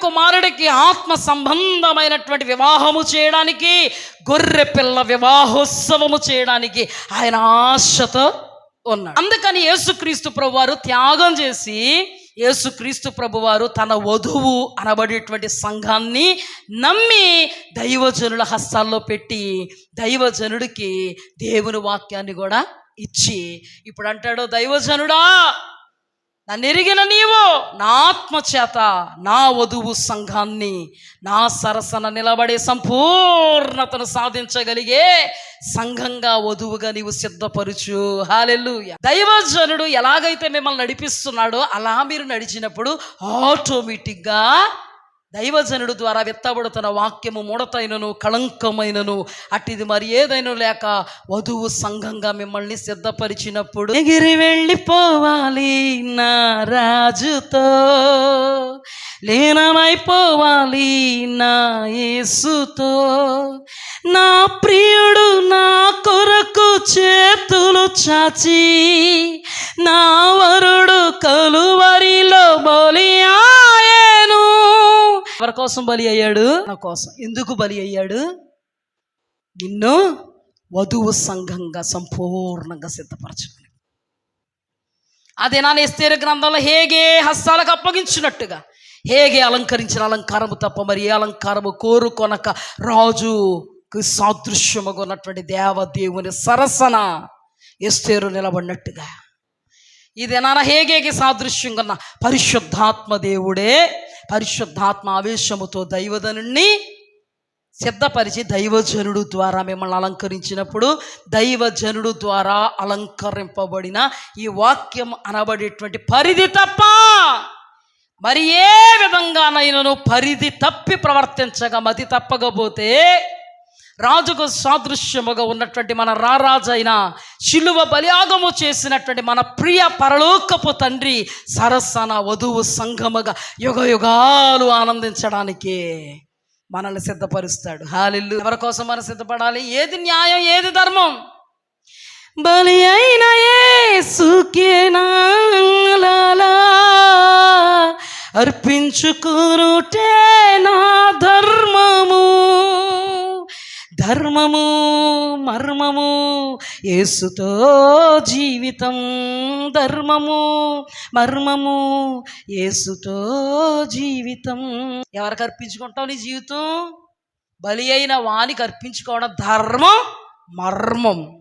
కుమారుడికి ఆత్మ సంబంధమైనటువంటి వివాహము చేయడానికి గొర్రె పిల్ల వివాహోత్సవము చేయడానికి ఆయన ఆశతో ఉన్నాడు. అందుకని యేసుక్రీస్తు ప్రభు వారు త్యాగం చేసి యేసుక్రీస్తు ప్రభు వారు తన వధువు అనబడేటువంటి సంఘాన్ని నమ్మి దైవజనుల హస్తాల్లో పెట్టి దైవజనుడికి దేవుని వాక్యాన్ని కూడా ఇచ్చి ఇప్పుడు అంటాడు దైవజనుడా నన్నెరిగిన నీవు నా ఆత్మ చేత నా వధువు సంఘాన్ని నా సరసన నిలబడే సంపూర్ణతను సాధించగలిగే సంఘంగా వధువుగా నీవు సిద్ధపరుచు. హాలెల్లు దైవజనుడు ఎలాగైతే మిమ్మల్ని నడిపిస్తున్నాడో అలా మీరు నడిచినప్పుడు ఆటోమేటిక్గా దైవజనుడు ద్వారా విత్తబడుతున్న వాక్యము ముడతైనను కళంకమైనను. అట్టిది మరి ఏదైనా లేక వధువు సంఘంగా మిమ్మల్ని సిద్ధపరిచినప్పుడు ఎగిరి వెళ్ళిపోవాలి నా రాజుతో. లీనమైపోవాలి నా యేసుతో. నా ప్రియుడు నా కొరకు చేతులు చాచి నా వరుడు కలువరిలో బలి ఎవరి కోసం బలి అయ్యాడు? నా కోసం. ఎందుకు బలి అయ్యాడు? నిన్ను వధువు సంఘంగా సంపూర్ణంగా సిద్ధపరచుకుని. అదే నా ఎస్తేరు గ్రంథంలో హేగే హస్తాలకు అప్పగించినట్టుగా హేగే అలంకరించిన అలంకారము తప్ప మరి ఏ అలంకారము కోరుకొనక రాజుకు సాదృశ్యముగా ఉన్నటువంటి దేవదేవుని సరసన ఎస్తేరు నిలబడినట్టుగా. ఇది నాన్న హేగేకి సాదృశ్యంగా ఉన్న పరిశుద్ధాత్మ దేవుడే పరిశుద్ధాత్మ ఆవేశముతో దైవదనుణ్ణి సిద్ధపరిచి దైవజనుడు ద్వారా మిమ్మల్ని అలంకరించినప్పుడు దైవజనుడు ద్వారా అలంకరింపబడిన ఈ వాక్యం అనబడేటువంటి పరిధి తప్ప మరి ఏ విధంగానైనాను పరిధి తప్పి ప్రవర్తించగా మతి తప్పకపోతే రాజుకు సాదృశ్యముగా ఉన్నటువంటి మన రారాజైన శిలువ బలియాగము చేసినటువంటి మన ప్రియ పరలోకపు తండ్రి సరసన వధువు సంఘముగా యుగ యుగాలు ఆనందించడానికి మనల్ని సిద్ధపరుస్తాడు. హాలిల్లు ఎవరి కోసం మనం సిద్ధపడాలి? ఏది న్యాయం ఏది ధర్మం? బలి అయిన యేసుకేనాలా అర్పించుకునుటే నా ధర్మము. ధర్మము మర్మము ఏసుతో జీవితం ధర్మము మర్మము ఏసుతో జీవితం. ఎవరికి అర్పించుకుంటావు నీ జీవితం? బలి అయిన వానికి అర్పించుకోవడం ధర్మం మర్మం.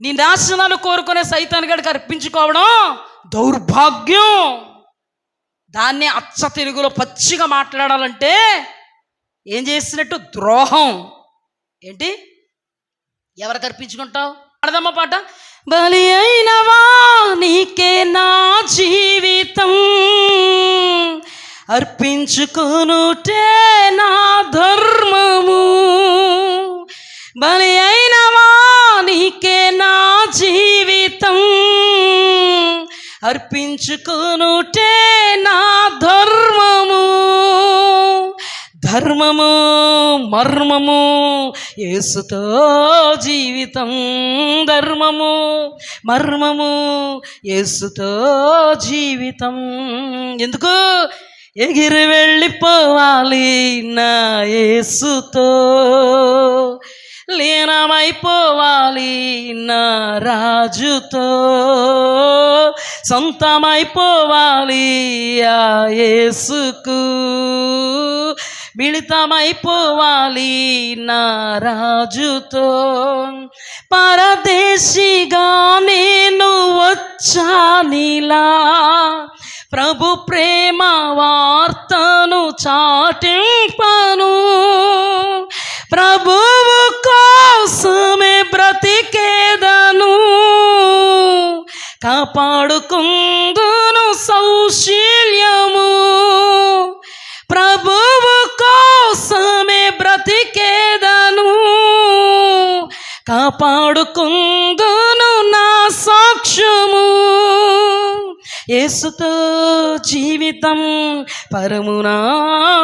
నీ నాశనాలు కోరుకునే సైతానిగడికి అర్పించుకోవడం దౌర్భాగ్యం. దాన్ని అచ్చ తెలుగులో పచ్చిగా మాట్లాడాలంటే ఏం చేసినట్టు ద్రోహం? ఏంటి? ఎవరికి అర్పించుకుంటావు పాడదమ్మ పాట. బలి అయినవా నీకే నా జీవితం? అర్పించుకునుటే నా ధర్మము. బలి అయినవా నీకే నా జీవితం? అర్పించుకునుటే నా ధర్మము. ధర్మము మర్మము యేసుతో జీవితం ధర్మము మర్మము యేసుతో జీవితం. ఎందుకు? ఎగిరి వెళ్ళిపోవాలి నా యేసుతో. లీనమైపోవాలి నా రాజుతో. సొంతమైపోవాలి ఆ యేసుకు. మిళితమైపోవాలి నా రాజుతో. పరదేశిగా నేను వచ్చానిలా. ప్రభు ప్రేమ వార్తను చాటింపను. ప్రభువు కోసమే బ్రతికేదను. కాపాడుకుందును సౌశీల్యము కాపాడుకుందును నా సాక్ష్యము. యేసుతో జీవితం పరమునా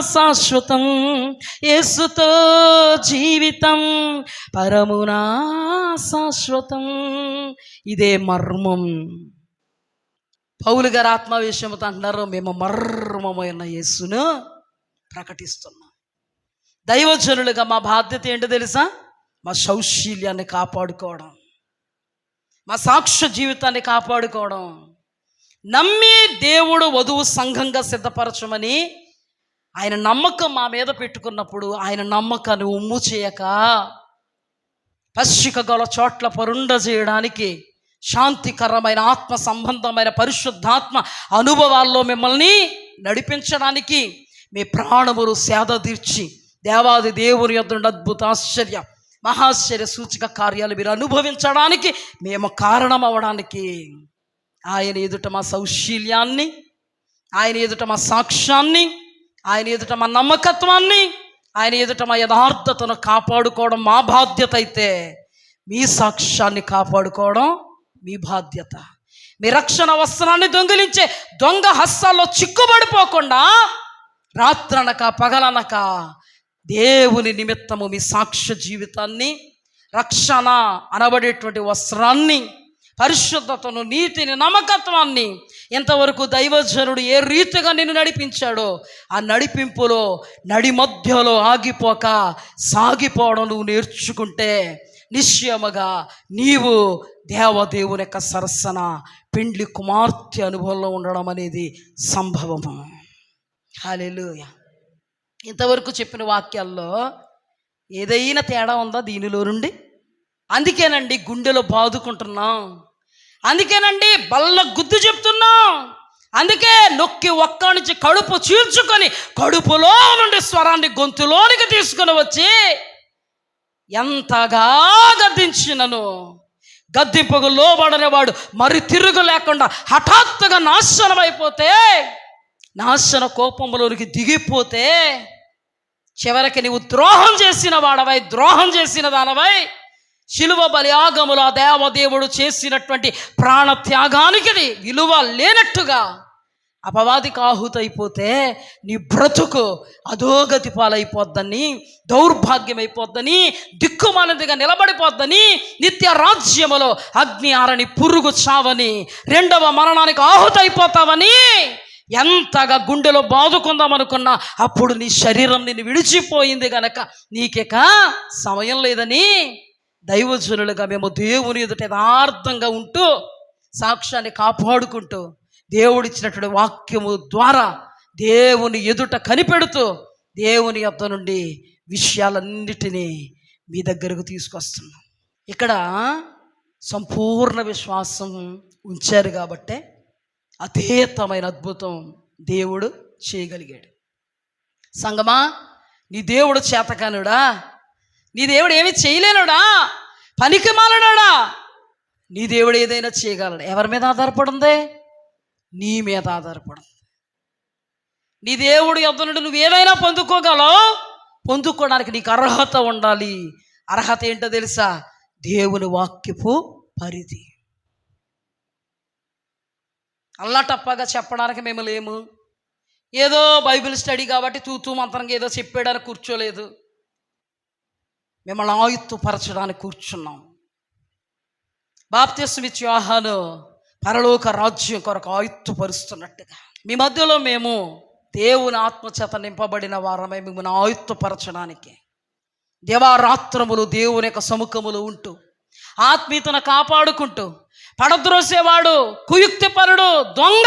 శాశ్వతం. యేసుతో జీవితం పరమునా శాశ్వతం. ఇదే మర్మం. పౌలు గారు ఆత్మావేశంతో అంటున్నారు మేము మర్మమైన యేసును ప్రకటిస్తున్నాం. దైవజనులుగా మా బాధ్యత ఏంటో తెలుసా? మా సౌశీల్యాన్ని కాపాడుకోవడం మా సాక్ష్య జీవితాన్ని కాపాడుకోవడం నమ్మి దేవుడు వధువు సంఘంగా సిద్ధపరచమని ఆయన నమ్మకం మా మీద పెట్టుకున్నప్పుడు ఆయన నమ్మకాన్ని ఉమ్ము చేయక పశ్చిక గల చోట్ల పరుండ చేయడానికి శాంతికరమైన ఆత్మ సంబంధమైన పరిశుద్ధాత్మ అనుభవాల్లో మిమ్మల్ని నడిపించడానికి మీ ప్రాణములు సేద తీర్చి దేవాది దేవుని యొద్ద అద్భుత ఆశ్చర్య మహాశ్చర్య సూచక కార్యాలు మీరు అనుభవించడానికి మేము కారణం అవడానికి ఆయన ఎదుట మా సౌశీల్యాన్ని ఆయన ఎదుట మా సాక్ష్యాన్ని ఆయన ఎదుట మా నమ్మకత్వాన్ని ఆయన ఎదుట మా యథార్థతను కాపాడుకోవడం మా బాధ్యత అయితే మీ సాక్ష్యాన్ని కాపాడుకోవడం మీ బాధ్యత. మీ రక్షణ వస్త్రాన్ని దొంగిలించే దొంగ హస్తాల్లో చిక్కుబడిపోకుండా రాత్రనక పగలనక దేవుని నిమిత్తము మీ సాక్ష్య జీవితాన్ని రక్షణ అనబడేటువంటి వస్త్రాన్ని పరిశుద్ధతను నీతిని నమ్మకత్వాన్ని ఇంతవరకు దైవజనుడు ఏ రీతిగా నిన్ను నడిపించాడో ఆ నడిపింపులో నడి మధ్యలో ఆగిపోక సాగిపోవడం నువ్వు నేర్చుకుంటే నిశ్చయముగా నీవు దేవదేవుని యొక్క సరసన పెండ్లి కుమార్తె అనుభవంలో ఉండడం అనేది సంభవము. హాలెలూయా ఇంతవరకు చెప్పిన వాక్యాల్లో ఏదైనా తేడా ఉందా దీనిలో నుండి అందుకేనండి గుండెలో బాదుకుంటున్నాం. అందుకేనండి బల్ల గుద్దు చెప్తున్నాం. అందుకే నొక్కి ఒక్క నుంచి కడుపు చీల్చుకొని కడుపులో నుండి స్వరాన్ని గొంతులోనికి తీసుకొని వచ్చి ఎంతగా గద్దించినను. గద్దింపుకు లోబడనేవాడు మరి తిరుగు లేకుండా హఠాత్తుగా నాశనమైపోతే అయిపోతే నాశన కోపంలోనికి దిగిపోతే చివరికి నీవు ద్రోహం చేసిన వాడవై ద్రోహం చేసిన దానవై శిలువ బలియాగములు ఆ దేవదేవుడు చేసినటువంటి ప్రాణ త్యాగానికి విలువ లేనట్టుగా అపవాదికి ఆహుతైపోతే నీ బ్రతుకు అధోగతి పాలైపోద్దని దౌర్భాగ్యమైపోద్దని దిక్కుమాలదిగా నిలబడిపోద్దని నిత్య రాజ్యములో అగ్ని ఆరని పురుగు చావని రెండవ మరణానికి ఆహుతైపోతావని ఎంతగా గుండెలో బాదుకుందాం అనుకున్నా అప్పుడు నీ శరీరం నిన్ను విడిచిపోయింది గనక నీకిక సమయం లేదని దైవజనులుగా మేము దేవుని ఎదుట యథార్థంగా ఉంటూ సాక్ష్యాన్ని కాపాడుకుంటూ దేవుడిచ్చినటువంటి వాక్యము ద్వారా దేవుని ఎదుట కనిపెడుతూ దేవుని యొద్ద నుండి విషయాలన్నిటినీ మీ దగ్గరకు తీసుకొస్తున్నాం. ఇక్కడ సంపూర్ణ విశ్వాసం ఉంచారు కాబట్టే అతీతమైన అద్భుతం దేవుడు చేయగలిగాడు. సంగమా నీ దేవుడు చేతకానుడా? నీ దేవుడు ఏమి చేయలేనుడా? పనికి మాలడా నీ దేవుడు ఏదైనా చేయగలడు? ఎవరి మీద ఆధారపడింది? నీ మీద ఆధారపడింది. నీ దేవుడు యొద్ద నుండి నువ్వు ఏదైనా పొందుకోగలవు? పొందుకోవడానికి నీకు అర్హత ఉండాలి. అర్హత ఏంటో తెలుసా? దేవుని వాక్యపు పరిధి. అల్లాటప్పగా చెప్పడానికి మేము లేము. ఏదో బైబిల్ స్టడీ కాబట్టి తూతూ మంత్రంగా ఏదో చెప్పాడని కూర్చోలేదు. మిమ్మల్ని ఆయుత్తుపరచడానికి కూర్చున్నాం. బాప్తిస్మిచ్చి ఆహాను పరలోక రాజ్యం కొరకు ఆయుత్తుపరుస్తున్నట్టుగా. మీ మధ్యలో మేము దేవుని ఆత్మచేత నింపబడిన వారమై మిమ్మల్ని ఆయుత్తుపరచడానికి. దేవారాత్రములు దేవుని యొక్క సముఖములు ఉంటూ ఆత్మీయతను కాపాడుకుంటూ పడద్రోసేవాడు కుయుక్తిపరుడు దొంగ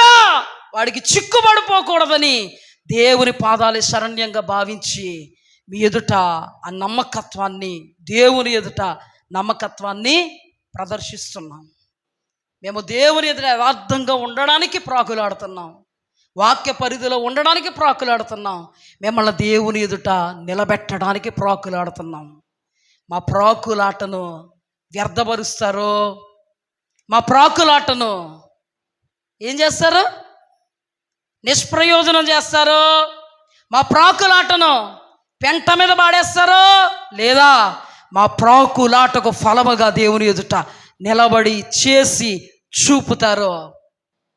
వాడికి చిక్కుబడిపోకూడదని దేవుని పాదాలు శరణ్యంగా భావించి మీ ఎదుట ఆ నమ్మకత్వాన్ని దేవుని ఎదుట నమ్మకత్వాన్ని ప్రదర్శిస్తున్నాం. మేము దేవుని ఎదుట యథార్థంగా ఉండడానికి ప్రాకులాడుతున్నాం. వాక్య పరిధిలో ఉండడానికి ప్రాకులాడుతున్నాం. మిమ్మల్ని దేవుని ఎదుట నిలబెట్టడానికి ప్రాకులాడుతున్నాం. మా ప్రాకులాటను వ్యర్థపరుస్తారు? మా ప్రాకులాటను ఏం చేస్తారు? నిష్ప్రయోజనం చేస్తారు? మా ప్రాకులాటను పెంట మీద పాడేస్తారు? లేదా మా ప్రాకులాటకు ఫలముగా దేవుని ఎదుట నిలబడి చేసి చూపుతారు?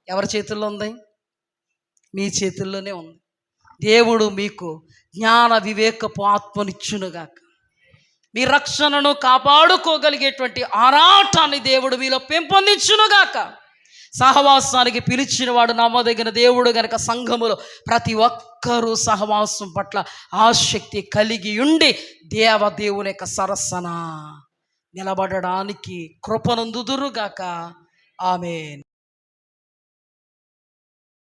ఎవరి చేతుల్లో ఉంది? మీ చేతుల్లోనే ఉంది. దేవుడు మీకు జ్ఞాన వివేకపు ఆత్మనిచ్చునుగాక. మీ రక్షణను కాపాడుకోగలిగేటువంటి ఆరాటాన్ని దేవుడు మీలో పెంపొందించునుగాక. సహవాసానికి పిలిచిన వాడు నమ్మదగిన దేవుడు గనక సంఘములో ప్రతి ఒక్కరూ సహవాసం పట్ల ఆసక్తి కలిగి ఉండి దేవదేవుని యొక్క సరసన నిలబడడానికి కృపనందుదురుగాక ఆమెన్.